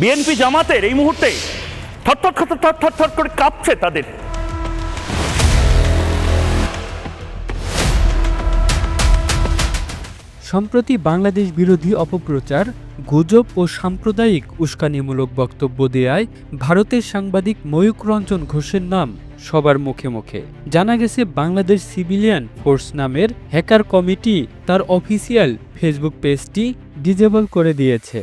BNP জামাতের এই মুহূর্তে থরথর থর থর থর থর করে কাঁপছে তাদের। সম্প্রতি বাংলাদেশ বিরোধী অপপ্রচার, গুজব ও সাম্প্রদায়িক উস্কানিমূলক বক্তব্য দেয়ায় ভারতের সাংবাদিক ময়ূক রঞ্জন ঘোষের নাম সবার মুখে মুখে। জানা গেছে, বাংলাদেশ সিভিলিয়ান ফোর্স নামের হ্যাকার কমিটি তার অফিসিয়াল ফেসবুক পেজটি ডিজেবল করে দিয়েছে।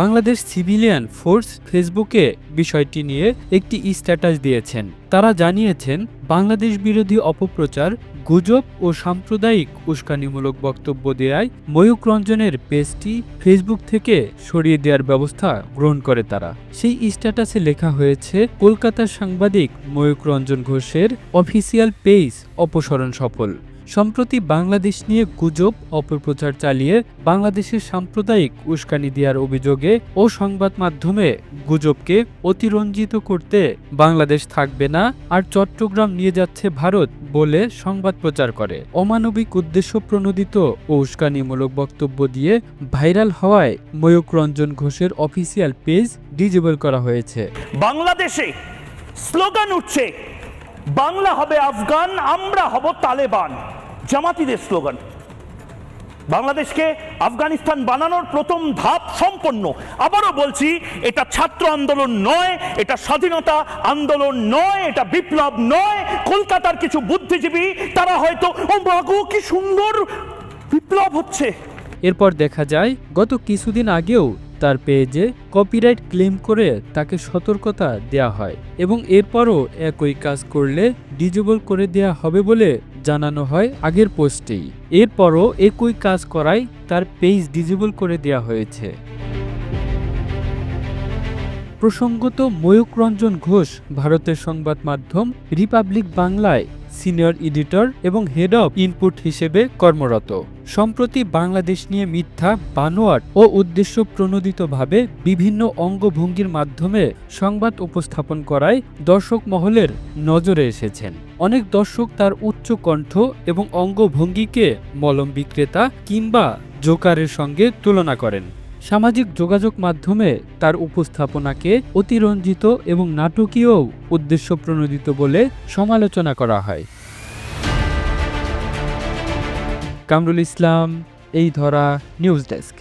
বাংলাদেশ সিভিলিয়ান ফোর্স ফেসবুকে বিষয়টি নিয়ে একটি স্ট্যাটাস দিয়েছেন। তারা জানিয়েছেন, বাংলাদেশ বিরোধী অপপ্রচার, গুজব ও সাম্প্রদায়িক উস্কানিমূলক বক্তব্য দেয়ায় ময়ূক রঞ্জনের পেজটি ফেসবুক থেকে সরিয়ে দেওয়ার ব্যবস্থা গ্রহণ করে তারা। সেই স্ট্যাটাসে লেখা হয়েছে, কলকাতার সাংবাদিক ময়ূক রঞ্জন ঘোষের অফিসিয়াল পেজ অপসারণ সফল। সম্প্রতি বাংলাদেশ নিয়ে গুজব, অপপ্রচার চালিয়ে বাংলাদেশের সাম্প্রদায়িক উস্কানি দেওয়ার অভিযোগে ও সংবাদ মাধ্যমে গুজবকে অতিরঞ্জিত করতে বাংলাদেশ থাকবে না আর চট্টগ্রাম নিয়ে যাচ্ছে ভারত বলে সংবাদ প্রচার করে। অমানবিক উদ্দেশ্য প্রণোদিত ও উস্কানিমূলক বক্তব্য দিয়ে ভাইরাল হওয়ায় ময়ূক রঞ্জন ঘোষের অফিসিয়াল পেজ ডিজেবল করা হয়েছে। বাংলাদেশে স্লোগান উঠছে, বাংলা হবে আফগান, আমরা হব তালেবান। জামাতিদের স্লোগান। বাংলাদেশকে আফগানিস্তান বানানোর প্রথম ধাপ সম্পন্ন। আবারও বলছি, এটা ছাত্র আন্দোলন নয়, এটা স্বাধীনতা আন্দোলন নয়, এটা বিপ্লব নয়, কলকাতার কিছু বুদ্ধিজীবী, তারা হয়তো, ও মাগো কি সুন্দর বিপ্লব হচ্ছে। এরপর দেখা যায়, গত কিছুদিন আগেও তার পেজে কপিরাইট ক্লেম করে তাকে সতর্কতা দেয়া হয় এবং এরপরও একই কাজ করলে ডিজেবল করে দেয়া হবে বলে জানানো হয় আগের পোস্টেই। এরপরও একই কাজ করায় তার পেজ ডিজেবল করে দেয়া হয়েছে। প্রসঙ্গত ময়ূক রঞ্জন ঘোষ ভারতের সংবাদ মাধ্যম রিপাবলিক বাংলায় সিনিয়র এডিটর এবং হেড অব ইনপুট হিসেবে কর্মরত। সম্প্রতি বাংলাদেশ নিয়ে মিথ্যা, বানোয়াট ও উদ্দেশ্য প্রণোদিতভাবে বিভিন্ন অঙ্গভঙ্গির মাধ্যমে সংবাদ উপস্থাপন করায় দর্শক মহলের নজরে এসেছেন। অনেক দর্শক তার উচ্চ কণ্ঠ এবং অঙ্গভঙ্গিকে মলম বিক্রেতা কিংবা জোকারের সঙ্গে তুলনা করেন। সামাজিক যোগাযোগ মাধ্যমে তার উপস্থাপনাকে অতিরঞ্জিত এবং নাটকীয় উদ্দেশ্য প্রণোদিত বলে সমালোচনা করা হয়। কামরুল ইসলাম এই ধরা নিউজ ডেস্ক।